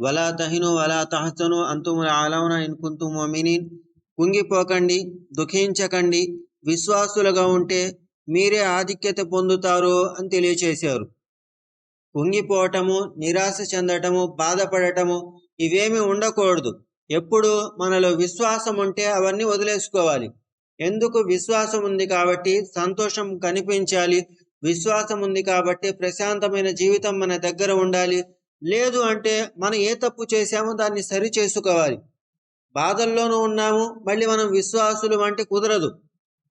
వలా తహిను వలా తహసను అంతుముల ఆలవన ఇన్కుంతు కుంతు కుంగిపోకండి దుఃఖించకండి విశ్వాసులుగా ఉంటే మీరే ఆధిక్యత పొందుతారు అని తెలియచేశారు. కుంగిపోవటము నిరాశ చెందటము బాధపడటము ఇవేమి ఉండకూడదు. ఎప్పుడు మనలో విశ్వాసం ఉంటే అవన్నీ వదిలేసుకోవాలి. ఎందుకు విశ్వాసం ఉంది కాబట్టి సంతోషం కనిపించాలి. విశ్వాసం ఉంది కాబట్టి ప్రశాంతమైన జీవితం మన దగ్గర ఉండాలి. లేదు అంటే మనం ఏ తప్పు చేశామో దాన్ని సరి చేసుకోవాలి. బాధల్లోనూ ఉన్నాము మళ్ళీ మనం విశ్వాసులు అంటే కుదరదు.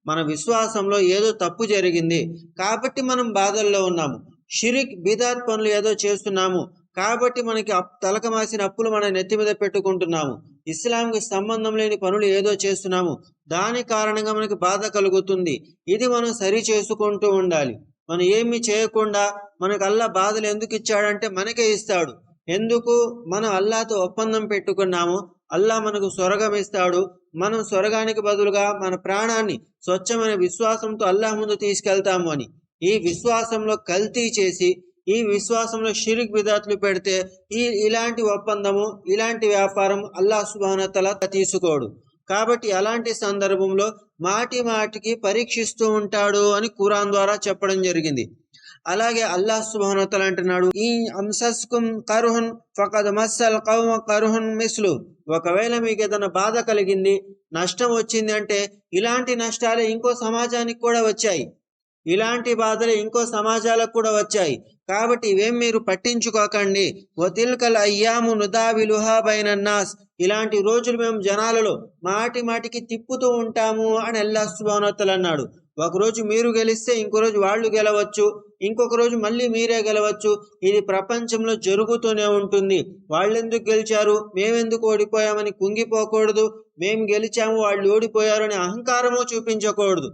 మన విశ్వాసంలో ఏదో తప్పు జరిగింది కాబట్టి మనం బాధల్లో ఉన్నాము. షిరిక్ బిదాత్ పనులు ఏదో చేస్తున్నాము కాబట్టి మనకి అప్- అప్పులు మన నెత్తి మీద పెట్టుకుంటున్నాము. ఇస్లాంకి సంబంధం లేని పనులు ఏదో చేస్తున్నాము దాని కారణంగా మనకి బాధ కలుగుతుంది. ఇది మనం సరి చేసుకుంటూ ఉండాలి. మనం ఏమి చేయకుండా మనకు అల్లా బాధలు ఎందుకు ఇచ్చాడంటే మనకే ఇస్తాడు. ఎందుకు? మనం అల్లాతో ఒప్పందం పెట్టుకున్నాము. అల్లా మనకు స్వర్గం ఇస్తాడు. మనం స్వర్గానికి బదులుగా మన ప్రాణాన్ని స్వచ్ఛమైన విశ్వాసంతో అల్లాహ్ ముందు తీసుకెళ్తాము అని. ఈ విశ్వాసంలో కల్తీ చేసి ఈ విశ్వాసంలో షిరిక్ విధాతులు పెడితే ఈ ఇలాంటి ఒప్పందము ఇలాంటి వ్యాపారం అల్లాహ్ సుబానతల తీసుకోడు. కాబట్టి అలాంటి సందర్భంలో మాటి మాటికి పరీక్షిస్తూ ఉంటాడు అని ఖురాన్ ద్వారా చెప్పడం జరిగింది. అలాగే అల్లాహ్ సుబానతల అంటున్నాడు ఈ అంసస్కుం కరుహన్ ఫకద్ మస్సల్ కౌమ కరుహన్ మిస్లు. ఒకవేళ మీకు ఏదైనా బాధ కలిగింది నష్టం వచ్చింది అంటే ఇలాంటి నష్టాలే ఇంకో సమాజానికి కూడా వచ్చాయి. ఇలాంటి బాధలు ఇంకో సమాజాలకు కూడా వచ్చాయి. కాబట్టి ఇవేం మీరు పట్టించుకోకండి. వతిల్కల్ అయ్యాము నుదా విలుహా బైనన్నాస్. ఇలాంటి రోజులు మేము జనాలలో మాటి మాటికి తిప్పుతూ ఉంటాము అని అల్లా సుబానోత్తలు అన్నాడు. ఒకరోజు మీరు గెలిస్తే ఇంకో రోజు వాళ్ళు గెలవచ్చు ఇంకొక రోజు మళ్ళీ మీరే గెలవచ్చు. ఇది ప్రపంచంలో జరుగుతూనే ఉంటుంది. వాళ్ళెందుకు గెలిచారు? మేమెందుకు ఓడిపోయామని కుంగిపోకూడదు. మేము గెలిచాము వాళ్ళు ఓడిపోయారు అని అహంకారము చూపించకూడదు.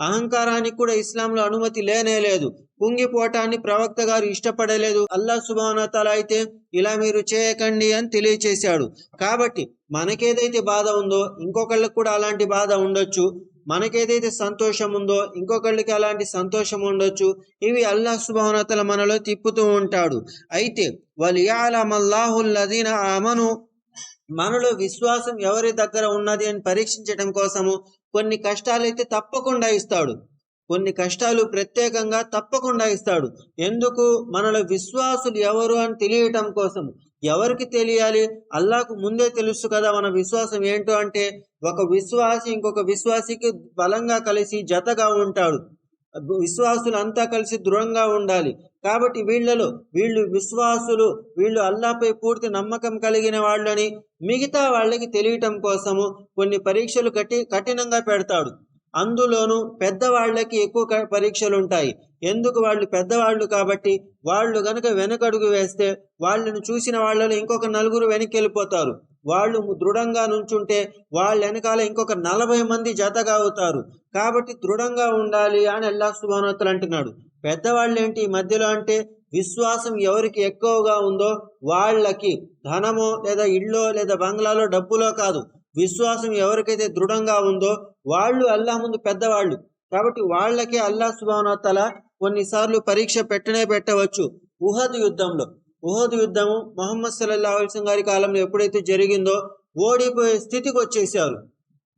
అహంకారానికి కూడా ఇస్లాంలో అనుమతి లేనే లేదు. కుంగిపోవటాన్ని ప్రవక్త గారు ఇష్టపడలేదు. అల్లా సుభానతల అయితే ఇలా మీరు చేయకండి అని తెలియచేశాడు. కాబట్టి మనకేదైతే బాధ ఉందో ఇంకొకళ్ళకి కూడా అలాంటి బాధ ఉండొచ్చు. మనకేదైతే సంతోషం ఉందో ఇంకొకళ్ళకి అలాంటి సంతోషం ఉండొచ్చు. ఇవి అల్లా సుభానతల మనలో తిప్పుతూ ఉంటాడు. అయితే వలియాలమల్లాహుల్లదీన ఆమను మనలో విశ్వాసం ఎవరి దగ్గర ఉన్నది అని పరీక్షించడం కోసము కొన్ని కష్టాలైతే తప్పకుండా ఇస్తాడు. కొన్ని కష్టాలు ప్రత్యేకంగా తప్పకుండా ఇస్తాడు. ఎందుకు? మనలో విశ్వాసులు ఎవరు అని తెలియటం కోసం. ఎవరికి తెలియాలి? అల్లాకు ముందే తెలుసు కదా మన విశ్వాసం ఏంటో అంటే ఒక విశ్వాసి ఇంకొక విశ్వాసికి బలంగా కలిసి జతగా ఉంటాడు. విశ్వాసులు అంతా కలిసి దృఢంగా ఉండాలి. కాబట్టి వీళ్ళలో వీళ్ళు విశ్వాసులు వీళ్ళు అల్లాపై పూర్తి నమ్మకం కలిగిన వాళ్ళని మిగతా వాళ్ళకి తెలియటం కోసము కొన్ని పరీక్షలు కఠి కఠినంగా పెడతాడు. అందులోనూ పెద్దవాళ్ళకి ఎక్కువ పరీక్షలు ఉంటాయి ఎందుకు వాళ్ళు పెద్దవాళ్ళు కాబట్టి వాళ్ళు గనక వెనకడుగు వేస్తే వాళ్ళను చూసిన వాళ్ళలో ఇంకొక నలుగురు వెనక్కి వెళ్ళిపోతారు వాళ్ళు దృఢంగా నుంచుంటే వాళ్ళ వెనకాల ఇంకొక నలభై మంది జతగా అవుతారు. కాబట్టి దృఢంగా ఉండాలి అని అల్లాహ్ సుబానోత్తలు అంటున్నాడు. పెద్దవాళ్ళు ఏంటి ఈ మధ్యలో అంటే విశ్వాసం ఎవరికి ఎక్కువగా ఉందో వాళ్ళకి ధనమో లేదా ఇళ్ళో లేదా బంగ్లాలో డబ్బులో కాదు. విశ్వాసం ఎవరికైతే దృఢంగా ఉందో వాళ్ళు అల్లాహ్ ముందు పెద్దవాళ్ళు. కాబట్టి వాళ్ళకే అల్లాహ్ సుబానోత్తల కొన్నిసార్లు పరీక్ష పెట్టనే పెట్టవచ్చు. ఉహద్ యుద్ధంలో ఉహద్ యుద్ధము మొహమ్మద్ సల్లల్లాహు అలైహి గారి కాలంలో ఎప్పుడైతే జరిగిందో ఓడిపోయే స్థితికి వచ్చేసారు.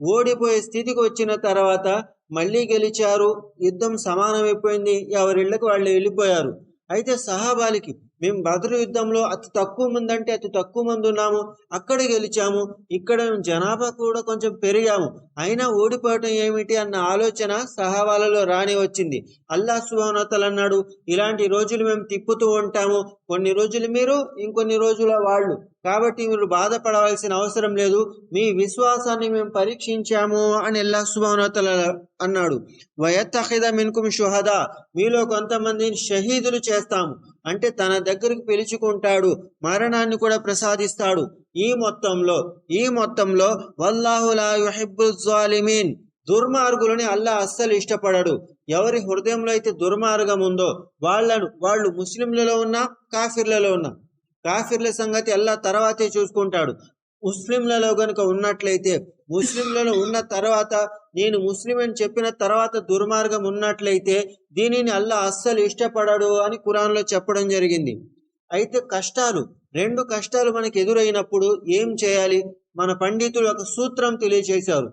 ఓడిపోయే స్థితికి వచ్చిన తర్వాత మళ్ళీ గెలిచారు యుద్ధం సమానమైపోయింది ఎవరిళ్ళకి వాళ్ళు వెళ్ళిపోయారు. అయితే సహాబాలికి మేము బదరు యుద్ధంలో అతి తక్కువ మంది అంటే అతి తక్కువ మంది ఉన్నాము. అక్కడ గెలిచాము. ఇక్కడ జనాభా కూడా కొంచెం పెరిగాము. అయినా ఓడిపోవటం ఏమిటి అన్న ఆలోచన సహావాలలో రాని వచ్చింది. అల్లా సుభానతలు అన్నాడు ఇలాంటి రోజులు మేము తిప్పుతూ ఉంటాము. కొన్ని రోజులు మీరు ఇంకొన్ని రోజుల వాళ్ళు. కాబట్టి మీరు బాధపడవలసిన అవసరం లేదు. మీ విశ్వాసాన్ని మేము పరీక్షించాము అని ఎల్లా సుభానతల అన్నాడు. వయత్తఖిద మిన్కుం షుహదా. మీలో కొంతమందిని షహీదులు చేస్తాము. అంటే తన దగ్గరికి పిలుచుకుంటాడు. మరణాన్ని కూడా ప్రసాదిస్తాడు. ఈ మొత్తంలో ఈ మొత్తంలో వల్లాహులా యుహిబ్బు దుర్మార్గులని అల్లా అస్సలు ఇష్టపడడు. ఎవరి హృదయంలో అయితే దుర్మార్గం ఉందో వాళ్ళను వాళ్ళు ముస్లింలలో ఉన్నా కాఫిర్లలో ఉన్నా కాఫీర్ల సంగతి అల్లా తర్వాతే చూసుకుంటాడు. ముస్లింలలో కనుక ఉన్నట్లయితే ముస్లింలలో ఉన్న తర్వాత నేను ముస్లిం అని చెప్పిన తర్వాత దుర్మార్గం ఉన్నట్లయితే దీనిని అల్లా అస్సలు ఇష్టపడడు అని కురాన్లో చెప్పడం జరిగింది. అయితే కష్టాలు రెండు కష్టాలు మనకు ఎదురైనప్పుడు ఏం చేయాలి? మన పండితులు ఒక సూత్రం తెలియజేశారు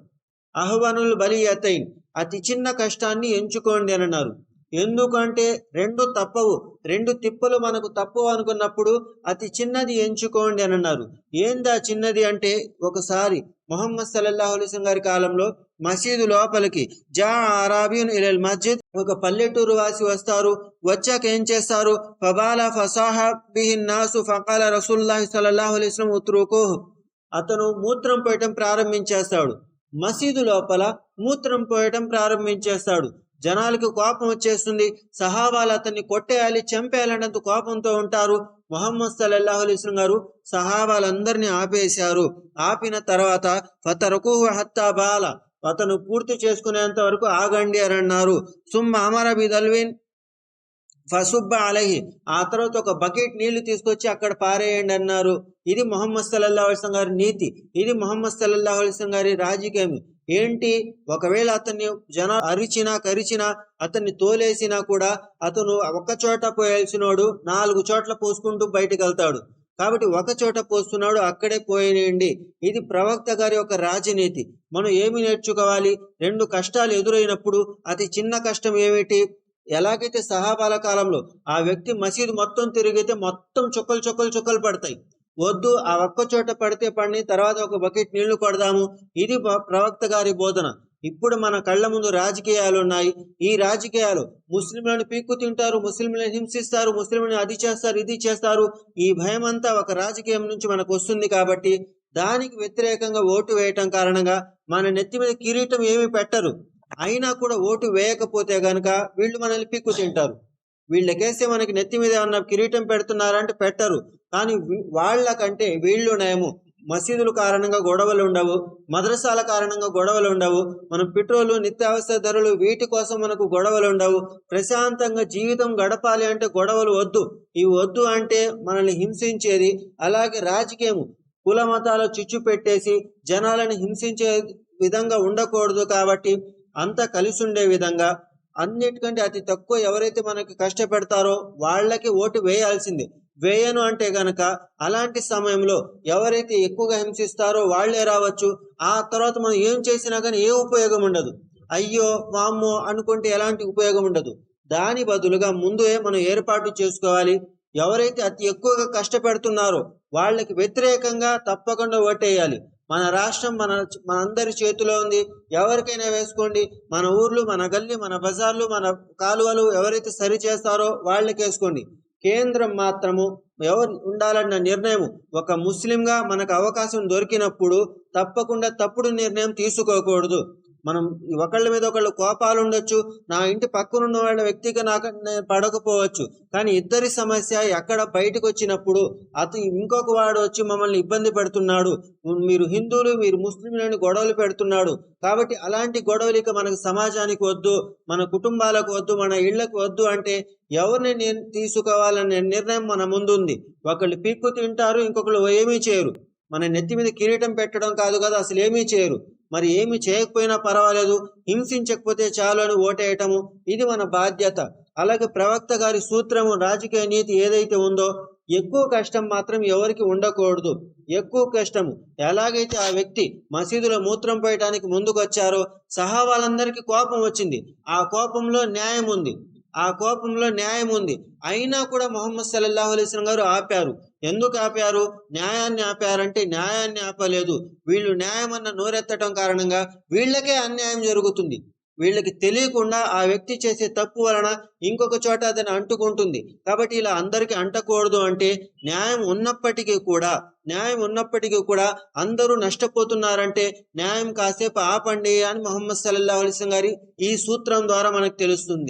బలి బలియతైన్ అతి చిన్న కష్టాన్ని ఎంచుకోండి అని అన్నారు. ఎందుకంటే రెండు తప్పవు. రెండు తిప్పలు మనకు తప్పు అనుకున్నప్పుడు అతి చిన్నది ఎంచుకోండి అని అన్నారు. ఏందా చిన్నది అంటే ఒకసారి మొహమ్మద్ సల్లల్లాహు అలైస్ గారి కాలంలో మసీదు లోపలికి జా అరాబియన్ ఇలల్ మస్జిద్ ఒక పల్లెటూరు వాసి వస్తారు. వచ్చాక ఏం చేస్తారు? ఫబాల ఫసాహ నాసు ఫకాల రసూల్లాహి సల్లల్లాహు అలైహి ఉత్రుకోహ్ అతను మూత్రం పోయటం ప్రారంభించేస్తాడు. మసీదు లోపల మూత్రం పోయటం ప్రారంభించేస్తాడు. జనాలకు కోపం వచ్చేస్తుంది. సహాబాలు అతన్ని కొట్టేయాలి చంపేయాలన్నంత కోపంతో ఉంటారు. మొహమ్మద్ సల్లల్లాహు అలైస్లం గారు సహాబాలందరినీ ఆపేశారు. ఆపిన తర్వాత ఫతరకు హత్తా బాల అతను పూర్తి చేసుకునేంత వరకు ఆగండి అని అన్నారు. సుమ్మ అమర దల్విన్ ఫసుబ్బ అలహి ఆ తర్వాత ఒక బకెట్ నీళ్ళు తీసుకొచ్చి అక్కడ పారేయండి అన్నారు. ఇది మొహమ్మద్ సల్లల్లా అలిస్లం గారి నీతి. ఇది మొహమ్మద్ సల్లల్లా అలిస్లం గారి రాజకీయం ఏంటి? ఒకవేళ అతన్ని జన అరిచినా కరిచినా అతన్ని తోలేసినా కూడా అతను ఒక చోట పోయాల్సినోడు నాలుగు చోట్ల పోసుకుంటూ బయటకు వెళ్తాడు. కాబట్టి ఒక చోట పోస్తున్నాడు అక్కడే పోయినేయండి. ఇది ప్రవక్త గారి యొక్క రాజనీతి. మనం ఏమి నేర్చుకోవాలి? రెండు కష్టాలు ఎదురైనప్పుడు అతి చిన్న కష్టం ఏమిటి? ఎలాగైతే సహాబాల కాలంలో ఆ వ్యక్తి మసీదు మొత్తం తిరిగితే మొత్తం చుక్కలు చుక్కలు చుక్కలు పడతాయి. వద్దు ఆ ఒక్క చోట పడితే పడిని తర్వాత ఒక బకెట్ నీళ్ళు కొడదాము. ఇది ప్ర- ప్రవక్త గారి బోధన. ఇప్పుడు మన కళ్ళ ముందు రాజకీయాలు ఉన్నాయి. ఈ రాజకీయాలు ముస్లింలను పీక్కు తింటారు ముస్లింలను హింసిస్తారు ముస్లింలను అది చేస్తారు ఇది చేస్తారు. ఈ భయం అంతా ఒక రాజకీయం నుంచి మనకు వస్తుంది కాబట్టి దానికి వ్యతిరేకంగా ఓటు వేయటం కారణంగా మన నెత్తి మీద కిరీటం ఏమి పెట్టరు. అయినా కూడా ఓటు వేయకపోతే గనక వీళ్ళు మనల్ని పీక్కు తింటారు. వీళ్ళకేస్తే మనకి నెత్తి మీద ఏమన్నా కిరీటం పెడుతున్నారంటే పెట్టరు. కానీ వాళ్ళకంటే వీళ్ళు నయము. మసీదుల కారణంగా గొడవలు ఉండవు. మద్రసాల కారణంగా గొడవలు ఉండవు. మనం పెట్రోలు నిత్యావసర ధరలు వీటి కోసం మనకు గొడవలు ఉండవు. ప్రశాంతంగా జీవితం గడపాలి అంటే గొడవలు వద్దు. ఇవి వద్దు అంటే మనల్ని హింసించేది అలాగే రాజకీయము. కుల మతాల చిచ్చు పెట్టేసి జనాలను హింసించే విధంగా ఉండకూడదు కాబట్టి అంతా కలిసి ఉండే విధంగా అన్నిటికంటే అతి తక్కువ ఎవరైతే మనకి కష్టపెడతారో వాళ్ళకి ఓటు వేయాల్సిందే. వేయను అంటే గనక అలాంటి సమయంలో ఎవరైతే ఎక్కువగా హింసిస్తారో వాళ్ళే రావచ్చు. ఆ తర్వాత మనం ఏం చేసినా కానీ ఏ ఉపయోగం ఉండదు. అయ్యో వామ్మో అనుకుంటే ఎలాంటి ఉపయోగం ఉండదు. దాని బదులుగా ముందే మనం ఏర్పాటు చేసుకోవాలి. ఎవరైతే అతి ఎక్కువగా కష్టపెడుతున్నారో వాళ్ళకి వ్యతిరేకంగా తప్పకుండా ఓటేయాలి. మన రాష్ట్రం మన మనందరి చేతిలో ఉంది. ఎవరికైనా వేసుకోండి. మన ఊర్లు మన గల్లి మన బజార్లు మన కాలువలు ఎవరైతే సరి చేస్తారో వాళ్ళకి వేసుకోండి. కేంద్రం మాత్రము ఎవరు ఉండాలన్న నిర్ణయం ఒక ముస్లింగా మనకు అవకాశం దొరికినప్పుడు తప్పకుండా తప్పుడు నిర్ణయం తీసుకోకూడదు. మనం ఒకళ్ళ మీద ఒకళ్ళు కోపాలు ఉండొచ్చు నా ఇంటి పక్కనున్న వాళ్ళ వ్యక్తిగా నాకు నేను పడకపోవచ్చు. కానీ ఇద్దరి సమస్య ఎక్కడ బయటకు వచ్చినప్పుడు అతను ఇంకొక వాడు వచ్చి మమ్మల్ని ఇబ్బంది పెడుతున్నాడు. మీరు హిందువులు మీరు ముస్లింలని గొడవలు పెడుతున్నాడు. కాబట్టి అలాంటి గొడవలు ఇక మనకు సమాజానికి వద్దు మన కుటుంబాలకు వద్దు మన ఇళ్ళకు వద్దు అంటే ఎవరిని నేను తీసుకోవాలనే నిర్ణయం మన ముందుంది. ఒకళ్ళు పీక్కు తింటారు ఇంకొకళ్ళు ఏమీ చేయరు. మన నెత్తి మీద కిరీటం పెట్టడం కాదు కదా అసలు ఏమీ చేయరు. మరి ఏమి చేయకపోయినా పర్వాలేదు హింసించకపోతే చాలు అని ఓటేయటము ఇది మన బాధ్యత. అలాగే ప్రవక్త గారి సూత్రము రాజకీయ నీతి ఏదైతే ఉందో ఎక్కువ కష్టం మాత్రం ఎవరికి ఉండకూడదు. ఎక్కువ కష్టము. ఎలాగైతే ఆ వ్యక్తి మసీదులో మూత్రం పోయటానికి ముందుకొచ్చారో సహా వాళ్ళందరికీ కోపం వచ్చింది. ఆ కోపంలో న్యాయం ఉంది. ఆ కోపంలో న్యాయం ఉంది. అయినా కూడా మొహమ్మద్ సల్లాహు అలైహి గారు ఆపారు. ఎందుకు ఆపారు? న్యాయాన్ని ఆపారంటే న్యాయాన్ని ఆపలేదు. వీళ్ళు న్యాయం అన్న నోరెత్తడం కారణంగా వీళ్ళకే అన్యాయం జరుగుతుంది. వీళ్ళకి తెలియకుండా ఆ వ్యక్తి చేసే తప్పు వలన ఇంకొక చోట అతను అంటుకుంటుంది. కాబట్టి ఇలా అందరికీ అంటకూడదు అంటే న్యాయం ఉన్నప్పటికీ కూడా న్యాయం ఉన్నప్పటికీ కూడా అందరూ నష్టపోతున్నారంటే న్యాయం కాసేపు ఆపండి అని మొహమ్మద్ సల్లాహ్ అలైహి గారి ఈ సూత్రం ద్వారా మనకు తెలుస్తుంది.